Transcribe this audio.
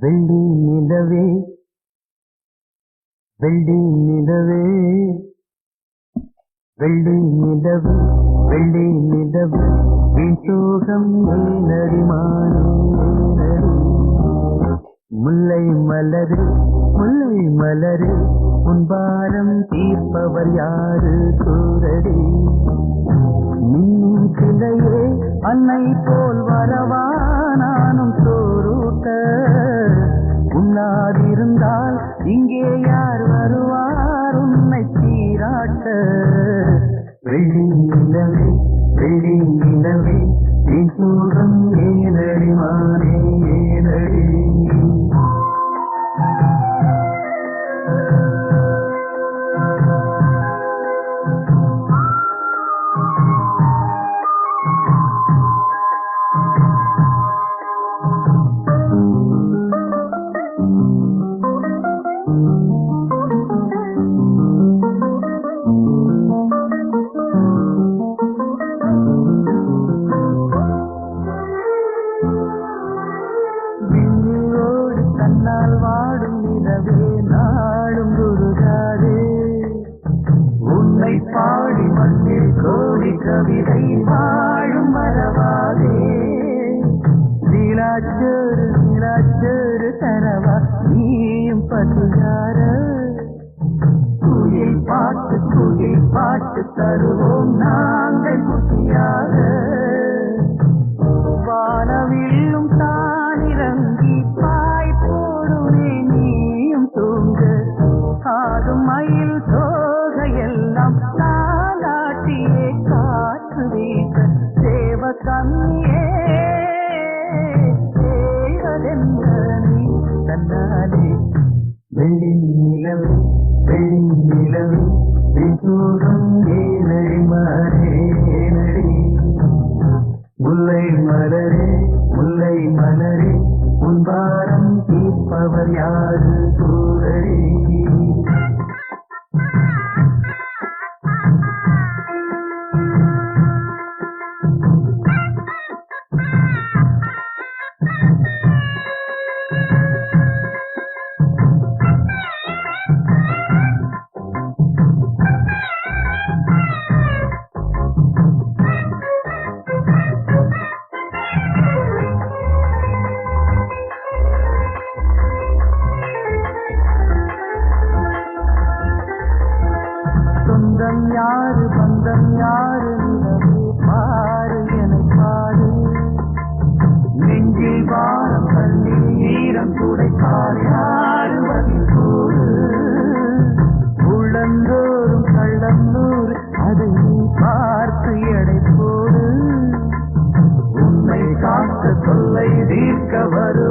வெள்ளி நிலவே வெள்ளி நிலவே வெள்ளி நிலவு வெள்ளி நிலவு. வீண் சோகம் ஏனடிமானே முல்லை மலரு முல்லை மலரு முன்பாரம் தீர்ப்பவர் யாரு கூரடி மின்னும் கிளையே அன்னை போல் வரவா இங்கே யார் வருவார் உன்னை சீராட்ட? வெள்ளி நிலவே வெள்ளி நிலவே நீ சூழம் ஏனடி மானே நீலாச்சோறு நீலாச்சோறு தரவா? நீயும் பசியார. குயில் பாட்டு குயில் பாட்டு தருவோம் நாங்கள் குட்டியாக வானவில்லும் தானிறங்கி பாய் போடுவே நீயும் தூங்க. ஆடும் மயில் தோகையெல்லாம் நாளாட்டியே காற்று வீச தேவ கண்ணி வெள்ளி நிலவு வெள்ளி நிலவு விசூரம் ஏனடி. மாறே ஏனடி முல்லை மலரே முல்லை மலரே உன் பாரம் தீர்ப்பவர் யாரு? கூறடி சொந்தம் யாரு பந்தம் யாரு நிலவே பாரு என பாரு. நெஞ்சில் வாரம் கண்ணில் ஈரம் துடைப்பார் யாரு பதில் கூறு? உள்ளந்தோறும் கள்ளந்தூர் அதை நீ பார்த்து எடை போடு. உன்னை காக்க தொல்லை தீர்க்க வரும்.